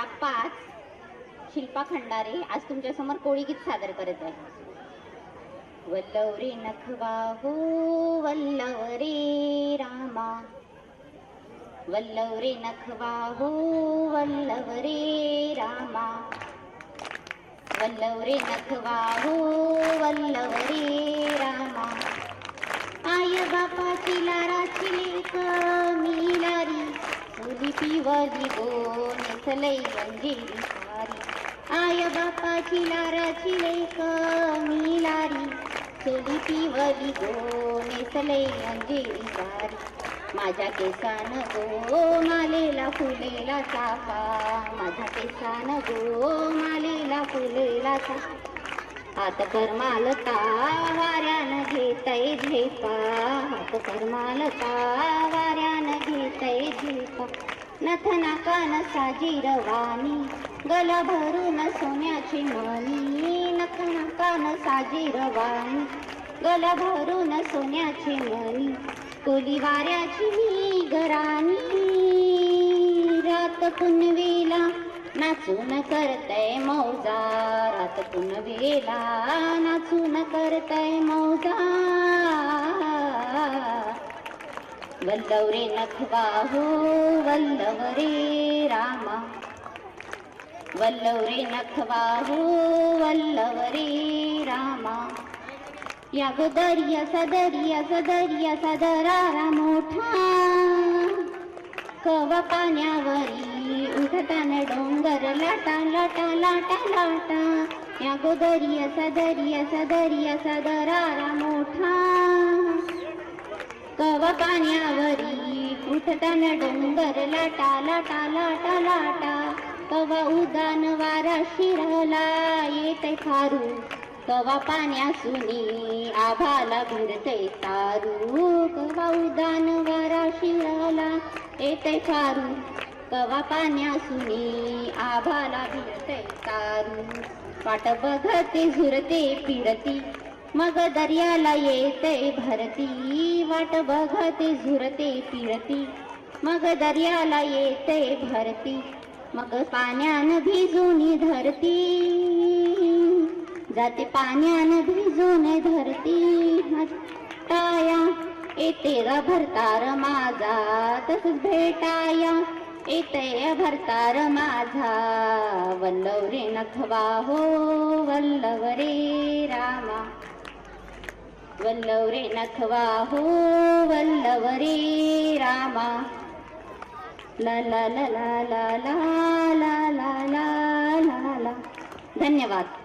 क्रमांक पाच. शिल्पा खंडारे आज तुमच्यासमोर कोळी गीत सादर करत आहे. वल्लवरे नखवा हो वल्लवरे रामा. वल्लवरे नखवा हो वल्लवरे रामा. वल्लवरे नखवा हो वल्लवरे रामा. आय बापाची लाराची लेक मिलारी चुली गो नेसलई अंजेरी सारी आय बापाची लाराची लेक मिलारी चुली पिवली गो नेसलई अंजेरी सारी माझ्या केसान गो मालेला फुलेला चाफा. माझ्या केसान गो मालेला फुलेला चाफा. हात करमालता वाऱ्यानं घेतय झेपा. हात करमालता वाऱ्यानं घेतय झेपा. नथना साजी रवानी गल भरून सोन्याची मणी नथना साजी रवानी गल भरून सोन्याची मणी कोली वाऱ्याची गराणी रात पुनवेला नाचून करतय मौजा रात पुनवेला नाचून करतय मौजा. वल्लवरे नखबाहू हो वल्लवरे रामा। वल्लवरे नखबाहू हो वल्लवरे रामा। या गो दर्या सदर्या सदर्या सदरारा मोठा। कवा पाण्यावरी उठताना डोंगर लाटा लाटा लाटा लाटा। या गो सदर्य सदर्या सदर्या सदरारा मोठा। कवा पाण्यावरी उठताना डोंगर लाटा लाटा लाटा लाटा. कवा उदान वारा शिरला येते खारू कवा पाण्यासुनी आभाला भिरते तारू. कवा उदान वारा शिरला येते खारू कवा पाण्यासुनी आभाला भिरते तारू. वाट बघते झुरते फिरती मग दर्याला येते भरती वाट बघते झुरते पिरती मग दर्याला येते भरती मग पाण्यान भिजून धरती. जाते पाण्यान भिजून धरती टाया येते र भरतार माझा तसंच भेटाया. येते भरतार माझा वल्लव रे नखवा हो वल्लव रे रामा. वल्लवरे नखवा हो वल्लवरे रामा ला ला ला ला ला ला ला ला ला धन्यवाद